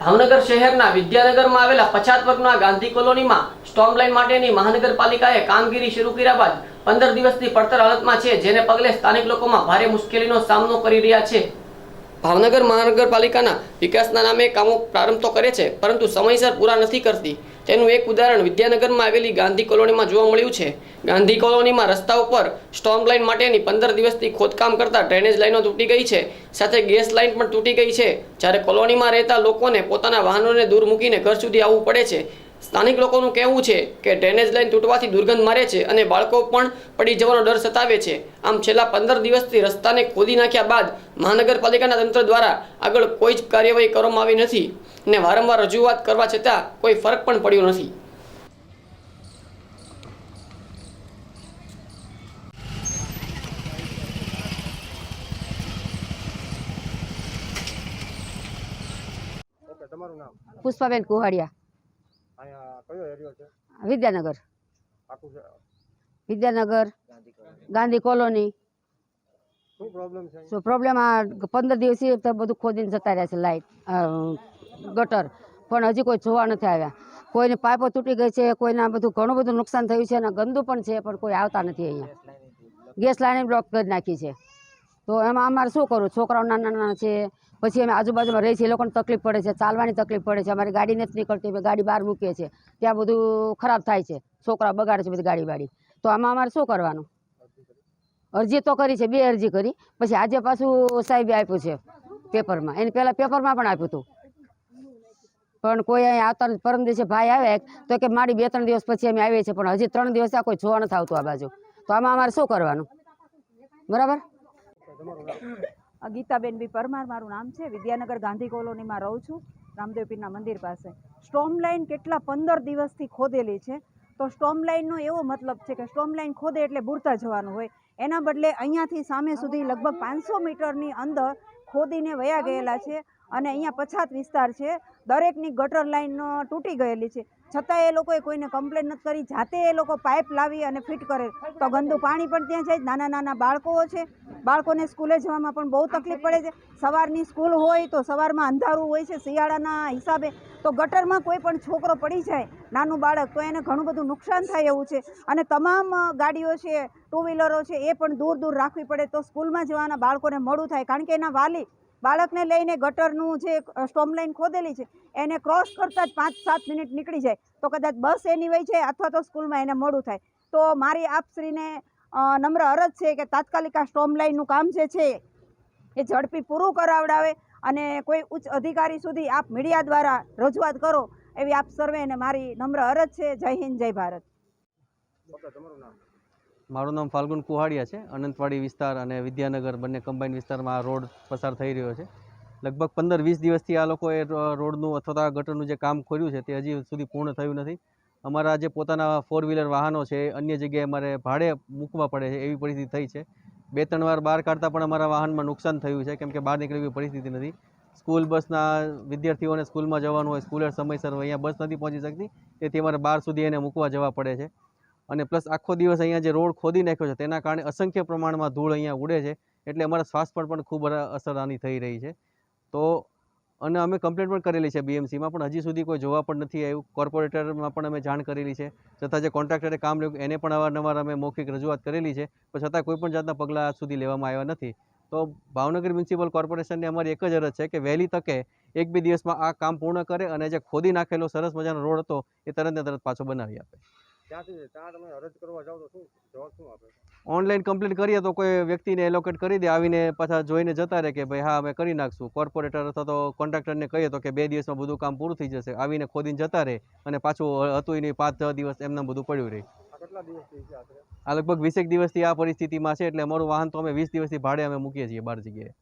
ભાવનગર શહેરના વિદ્યાનગરમાં આવેલા પછાત વર્ગના ગાંધી કોલોનીમાં સ્ટોમ લાઇન માટેની મહાનગરપાલિકાએ કામગીરી શરૂ કર્યા બાદ પંદર દિવસથી પડતર હાલતમાં છે, જેને પગલે સ્થાનિક લોકોમાં ભારે મુશ્કેલીનો સામનો કરી રહ્યા છે. ભાવનગર મહાનગરપાલિકાના વિકાસના નામે કામો પ્રારંભ તો કરે છે, પરંતુ સમયસર પૂરા નથી કરતી. તેનું એક ઉદાહરણ વિદ્યાનગરમાં આવેલી ગાંધી કોલોનીમાં જોવા મળ્યું છે. ગાંધી કોલોનીમાં રસ્તા ઉપર સ્ટોમ લાઇન માટેની પંદર દિવસથી ખોદકામ કરતા ડ્રેનેજ લાઇનો તૂટી ગઈ છે, સાથે ગેસ લાઇન પણ તૂટી ગઈ છે. જ્યારે કોલોનીમાં રહેતા લોકોને પોતાના વાહનોને દૂર મૂકીને ઘર સુધી આવવું પડે છે. સ્થાનિક લોકોનું કહેવું છે કે ડ્રેનેજ લાઇન તૂટવાથી દુર્ગંધ મારે છે અને બાળકો પણ પડી જવાનો ડર સતાવે છે. આમ છેલ્લા પંદર દિવસથી રસ્તાને ખોદી નાખ્યા બાદ મહાનગરપાલિકાના તંત્ર દ્વારા આગળ કોઈ જ કાર્યવાહી કરવામાં આવી નથી અને વારંવાર રજૂઆત કરવા છતાં કોઈ ફરક પણ પડ્યો નથી. પુષ્પાબેન કુહાડિયા અહીંયા કયો એરિયો છે વિદ્યાનગર. વિદ્યાનગર ગાંધી કોલોની. શું પ્રોબ્લેમ આ પંદર દિવસથી તો બધું ખોદીને જતા રહ્યા છે લાઇટ ગટર. પણ હજી કોઈ જોવા નથી આવ્યા. કોઈને પાઇપો તૂટી ગઈ છે કોઈના બધું ઘણું બધું નુકસાન થયું છે અને ગંદુ પણ છે પણ કોઈ આવતા નથી અહીંયા. ગેસ લાઈન બ્લોક કરી નાખી છે. તો એમાં અમારે શું કરવું? છોકરાઓ નાના નાના છે પછી અમે આજુબાજુમાં રહીએ છીએ, એ લોકોને તકલીફ પડે છે, ચાલવાની તકલીફ પડે છે, અમારી ગાડી નથી નીકળતી, અમે ગાડી બહાર મૂકીએ છીએ, ત્યાં બધું ખરાબ થાય છે, છોકરા બગાડે છે બધી ગાડી બાડી. તો આમાં અમારે શું કરવાનું? અરજી તો કરી છે, બે અરજી કરી, પછી આજે પાછું સાહેબે આપ્યું છે પેપરમાં, એને પહેલાં પેપરમાં પણ આપ્યું હતું. પણ કોઈ અહીં આવતા પરમ દિવસે ભાઈ આવે, તો કે મારી બે ત્રણ દિવસ પછી અમે આવીએ છીએ, પણ હજી ત્રણ દિવસ આ કોઈ જોવા નથી આવતું આ બાજુ. તો આમાં અમારે શું કરવાનું? બરાબર? ગીતાબેન બી પરમાર, મારું નામ છે. વિદ્યાનગર ગાંધી કોલોનીમાં રહું છું. રામદેવ પીરના મંદિર પાસે. સ્ટોમ લાઇન કેટલા પંદર દિવસથી ખોદેલી છે. તો સ્ટોમ લાઇનનો એવો મતલબ છે કે સ્ટોમ લાઇન ખોદે એટલે બુરતા જવાનું હોય. એના બદલે અહીંયાથી સામે સુધી લગભગ પાંચસો મીટરની અંદર ખોદીને વયા ગયેલા છે અને અહીંયા પછાત વિસ્તાર છે. દરેકની ગટર લાઇન તૂટી ગયેલી છે. છતાં એ લોકોએ કોઈને કમ્પ્લેન નથી કરી. જાતે એ લોકો પાઇપ લાવી અને ફિટ કરે. તો ગંદુ પાણી પણ ત્યાં જાય. નાના નાના બાળકો છે. બાળકોને સ્કૂલે જવામાં પણ બહુ તકલીફ પડે છે. સવારની સ્કૂલ હોય તો સવારમાં અંધારું હોય છે શિયાળાના હિસાબે તો ગટરમાં કોઈ પણ છોકરો પડી જાય નાનું બાળક તો એને ઘણું બધું નુકસાન થાય એવું છે. અને તમામ ગાડીઓ છે ટુ વ્હીલરો છે એ પણ દૂર દૂર રાખવી પડે તો સ્કૂલમાં જવાના બાળકોને મોડું થાય. કારણ કે એના વાલી બાળકને લઈને ગટરનું જે સ્ટોમ લાઇન ખોદેલી છે એને ક્રોસ કરતાં જ પાંચ સાત મિનિટ નીકળી જાય. તો કદાચ બસ એની વહી જાય અથવા તો સ્કૂલમાં એને મોડું થાય. તો મારી આપશ્રીને નમ્ર અરજ છે કે તાત્કાલિક આ સ્ટોમ લાઇનનું કામ જે છે એ ઝડપી પૂરું કરાવડાવે અને કોઈ ઉચ્ચ અધિકારી સુધી આપ મીડિયા દ્વારા રજૂઆત કરો એવી આપ સર્વેને મારી નમ્ર અરજ છે. જય હિન્દ જય ભારત. મારું નામ ફાલ્ગુન કુહાડિયા છે. અનંતવાડી વિસ્તાર અને વિદ્યાનગર બંને કમ્બાઈન વિસ્તારમાં આ રોડ પસાર થઈ રહ્યો છે. લગભગ પંદર વીસ દિવસથી આ લોકોએ રોડનું અથવા તો ગટરનું જે કામ ખોલ્યું છે તે હજી સુધી પૂર્ણ થયું નથી. અમારા જે પોતાના ફોર વ્હીલર વાહનો છે, અન્ય જગ્યાએ અમારે ભાડે મૂકવા પડે છે, એવી પરિસ્થિતિ થઈ છે. બે ત્રણ વાર બહાર કાઢતા પણ અમારા વાહનમાં નુકસાન થયું છે, કેમ કે બહાર નીકળે એવી પરિસ્થિતિ નથી. સ્કૂલ બસના વિદ્યાર્થીઓને સ્કૂલમાં જવાનું હોય સ્કૂલે સમયસર હોય, અહીંયા બસ નથી પહોંચી શકતી, તેથી અમારે બહાર સુધી એને મૂકવા જવા પડે છે. અને પ્લસ આખો દિવસ અહીંયા જે રોડ ખોદી નાખ્યો છે, તેના કારણે અસંખ્ય પ્રમાણમાં ધૂળ અહીંયા ઉડે છે, એટલે અમારા શ્વાસ પર પણ ખૂબ અસર આની થઈ રહી છે. તો અને અમે કમ્પ્લેન પણ કરેલી છે બીએમસીમાં પણ હજી સુધી કોઈ જોવા પણ નથી આવ્યું. કોર્પોરેટરમાં પણ અમે જાણ કરેલી છે. છતાં જે કોન્ટ્રાક્ટરે કામ લેવું એને પણ અવારનવાર અમે મૌખિક રજૂઆત કરેલી છે. પણ છતાં કોઈ પણ જાતના પગલાં આજ સુધી લેવામાં આવ્યા નથી. તો ભાવનગર મ્યુનિસિપલ કોર્પોરેશનની અમારી એક જ અરજ છે કે વહેલી તકે એક બે દિવસમાં આ કામ પૂર્ણ કરે અને જે ખોદી નાખેલો સરસ મજાનો રોડ હતો, એ તરત ને તરત પાછો બનાવી આપે. ત્યાંથી ત્યાં તમે અરજ કરવા જાઓ તો શું જવાબ શું આપે? ઓનલાઈન કમ્પ્લેન કરીએ તો કોઈ વ્યક્તિને એલોકેટ કરી દે આવીને પાછા જોઈને જતા રહે કે ભાઈ હા અમે કરી નાખશું. કોર્પોરેટર અથવા તો કોન્ટ્રાક્ટરને કહીએ તો કે બે દિવસમાં બધું કામ પૂરું થઈ જશે. આવીને ખોદીને જતા રહે અને પાછું હતું નહીં પાંચ છ દિવસ એમને બધું પડ્યું રહે. આ લગભગ વીસેક દિવસથી આ પરિસ્થિતિમાં છે એટલે અમારું વાહન તો અમે વીસ દિવસથી ભાડે અમે મૂકીએ છીએ બાર જગ્યાએ.